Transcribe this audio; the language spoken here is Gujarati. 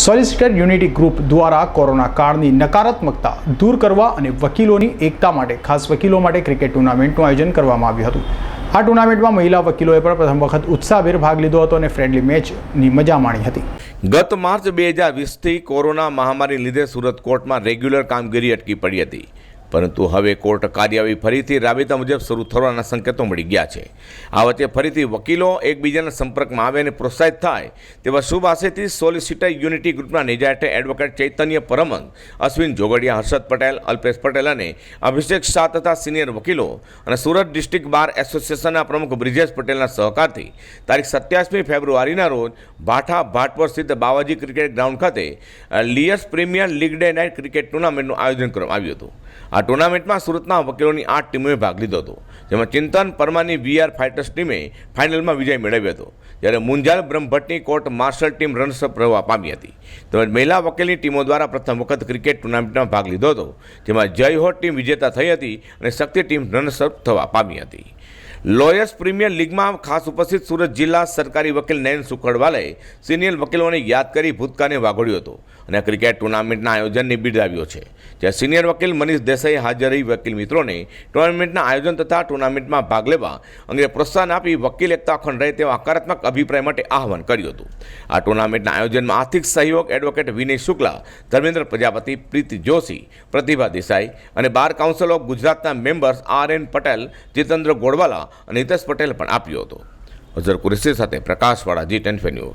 સોલિસિટર યુનિટી ગ્રુપ દ્વારા કોરોના કાળની નકારાત્મકતા દૂર કરવા અને વકીલોની એકતા માટે, ખાસ વકીલો માટે ક્રિકેટ ટુર્નામેન્ટનું આયોજન કરવામાં આવ્યું હતું. આ ટુર્નામેન્ટમાં મહિલા વકીલોએ પણ પ્રથમ વખત ઉત્સાહભેર ભાગ લીધો હતો અને ફ્રેન્ડલી મેચની મજા માણી હતી. ગત માર્ચ બે હજાર વીસથી કોરોના મહામારી લીધે સુરત કોર્ટમાં રેગ્યુલર કામગીરી અટકી પડી હતી. પરંતુ હવે કોર્ટ કાર્યવાહી ફરીથી રાબેતા મુજબ શરૂ થવાના સંકેતો મળી ગયા છે. આ વચ્ચે ફરીથી વકીલો એકબીજાના સંપર્કમાં આવે અને પ્રોત્સાહિત થાય તેવા શુભ આશયથી સોલિસિટર યુનિટી ગ્રુપના નેજા એડવોકેટ ચૈતન્ય પરમંગ અશ્વિન જોગડિયા, હર્ષદ પટેલ, અલ્પેશ પટેલ અને અભિષેક શાહ તથા સિનિયર વકીલો અને સુરત ડિસ્ટ્રિક્ટ બાર એસોસિએશનના પ્રમુખ બ્રિજેશ પટેલના સહકારથી તારીખ સત્યાવીસમી ફેબ્રુઆરીના રોજ ભાઠા ભાટપર સ્થિત બાવાજી ક્રિકેટ ગ્રાઉન્ડ ખાતે લિયસ premier league day night cricket ટુર્નામેન્ટનું આયોજન કરવામાં આવ્યું હતું. આ ટુર્નામેન્ટમાં સુરતના વકીલોની આઠ ટીમોએ ભાગ લીધો હતો, જેમાં ચિંતન પરમાની વીઆર ફાઇટર્સ ટીમે ફાઇનલમાં વિજય મેળવ્યો હતો. જ્યારે Munjal બ્રહ્મભટ્ટની court martial team runners up રહેવા પામી હતી. તેમજ મહિલા વકીલની ટીમો દ્વારા પ્રથમ વખત ક્રિકેટ ટુર્નામેન્ટમાં ભાગ લીધો હતો, જેમાં જય હોટ ટીમ વિજેતા થઈ હતી અને શક્તિ ટીમ રનર્સઅપ થવા પામી હતી. લોયર્સ પ્રીમિયર લીગમાં ખાસ ઉપસ્થિત સુરત જિલ્લા સરકારી વકીલ નયન સુખડવાલાએ સિનિયર વકીલોને યાદ કરી ભૂતકાળને વાગોડ્યો હતો અને ક્રિકેટ ટુર્નામેન્ટના આયોજનને બિરદાવ્યો છે. જ્યાં સિનિયર વકીલ મનીષ દેસાઈ હાજર રહી વકીલ મિત્રોને ટુર્નામેન્ટના આયોજન તથા ટુર્નામેન્ટમાં ભાગ લેવા અંગે પ્રોત્સાહન આપી વકીલ એકતા અખંડ રહે તેવા હકારાત્મક અભિપ્રાય માટે આહવાન કર્યું હતું. આ ટુર્નામેન્ટના આયોજનમાં આર્થિક સહયોગ એડવોકેટ વિનય શુક્લા, ધર્મેન્દ્ર પ્રજાપતિ, પ્રીતિ જોશી, પ્રતિભા દેસાઈ અને બાર કાઉન્સિલ ઓફ ગુજરાતના members R N Patel, Jitendra Godwala અને હિતેશ પટેલ પણ આપ્યો હતો. અઝર કુરેશી સાથે પ્રકાશવાળા જી ટેન ન્યૂઝ